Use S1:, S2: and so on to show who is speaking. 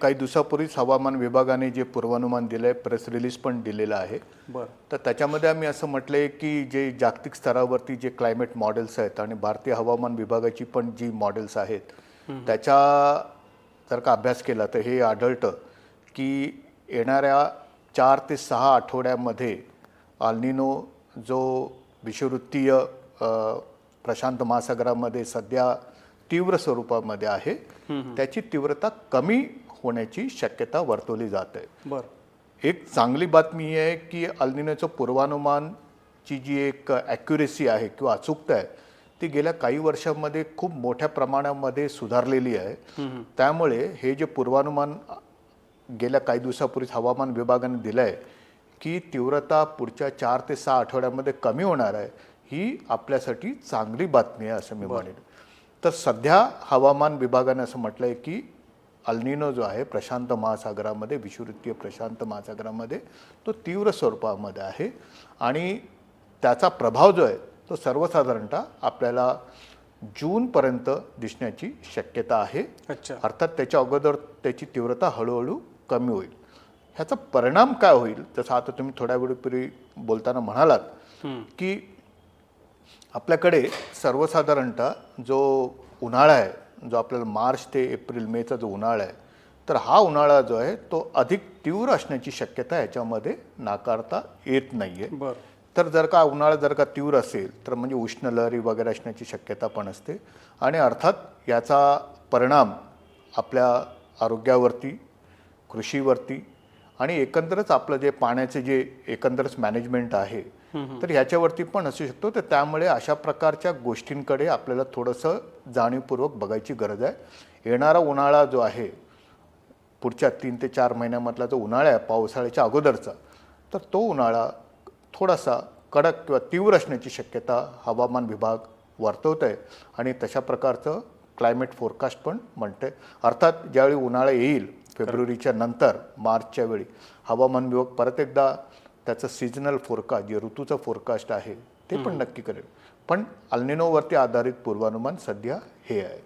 S1: काही दिवसापूर्वीच हवामान विभागाने जे पूर्वानुमान दिलं आहे प्रेस रिलीज पण दिलेलं आहे.
S2: बरं.
S1: तर त्याच्यामध्ये आम्ही असं म्हटलं आहे की जे जागतिक स्तरावरती जे क्लायमेट मॉडेल्स आहेत आणि भारतीय हवामान विभागाची पण जी मॉडेल्स आहेत त्याच्या जर का अभ्यास केला तर हे आढळतं की येणाऱ्या चार ते सहा आठवड्यामध्ये अल्निनो जो विषुवृत्तीय प्रशांत महासागरामध्ये सध्या तीव्र स्वरूपामध्ये आहे त्याची तीव्रता कमी होण्याची शक्यता वर्तवली जात. आहे
S2: बरं.
S1: एक चांगली बातमी ही आहे की अल्निनोचं पूर्वानुमानची जी एक ॲक्युरेसी आहे किंवा अचूकता आहे ती गेल्या काही वर्षांमध्ये खूप मोठ्या प्रमाणामध्ये सुधारलेली आहे. त्यामुळे हे जे पूर्वानुमान गेल्या काही दिवसापूर्वीच हवामान विभागाने दिलं आहे की तीव्रता पुढच्या चार ते सहा आठवड्यामध्ये कमी होणार आहे ही आपल्यासाठी चांगली बातमी आहे असं मी म्हणेन. तर सध्या हवामान विभागाने असं म्हटलं आहे की अल्निनो जो आहे प्रशांत महासागरामध्ये विषुवृत्तीय प्रशांत महासागरामध्ये तो तीव्र स्वरूपामध्ये आहे. आणि त्याचा प्रभाव जो आहे तो सर्वसाधारणतः आपल्याला जूनपर्यंत दिसण्याची शक्यता आहे.
S2: अच्छा.
S1: अर्थात त्याच्या अगोदर त्याची तीव्रता हळूहळू कमी होईल. ह्याचा परिणाम काय होईल? जसं आता तुम्ही थोड्या वेळपूर्वी बोलताना म्हणालात की आपल्याकडे सर्वसाधारणतः जो उन्हाळा आहे जो आपल्याला मार्च ते एप्रिल मेचा जो उन्हाळा आहे तर हा उन्हाळा जो आहे तो अधिक तीव्र असण्याची शक्यता याच्यामध्ये नाकारता येत नाही आहे
S2: बरं.
S1: तर जर का उन्हाळा जर का तीव्र असेल तर म्हणजे उष्ण लहरी वगैरे असण्याची शक्यता पण असते. आणि अर्थात याचा परिणाम आपल्या आरोग्यावरती कृषीवरती आणि एकंदरच आपलं जे पाण्याचे जे एकंदरच मॅनेजमेंट आहे तर ह्याच्यावरती पण असू शकतो. तर त्यामुळे अशा प्रकारच्या गोष्टींकडे आपल्याला थोडंसं जाणीवपूर्वक बघायची गरज आहे. येणारा उन्हाळा जो आहे पुढच्या तीन ते चार महिन्यामधला जो उन्हाळा आहे पावसाळ्याच्या अगोदरचा तर तो उन्हाळा थोडासा कडक किंवा तीव्र असण्याची शक्यता हवामान विभाग वर्तवत आहे आणि तशा प्रकारचं क्लायमेट फोरकास्ट पण म्हणते अर्थात ज्यावेळी उन्हाळा येईल फेब्रुवारीच्या नंतर मार्चच्या वेळी. हवामान विभाग परत एकदा त्याचं सिजनल फोरकास्ट जे ऋतूचं फोरकास्ट आहे ते पण नक्की करेल. पण अल्निनोवरती आधारित पूर्वानुमान सध्या हे आहे.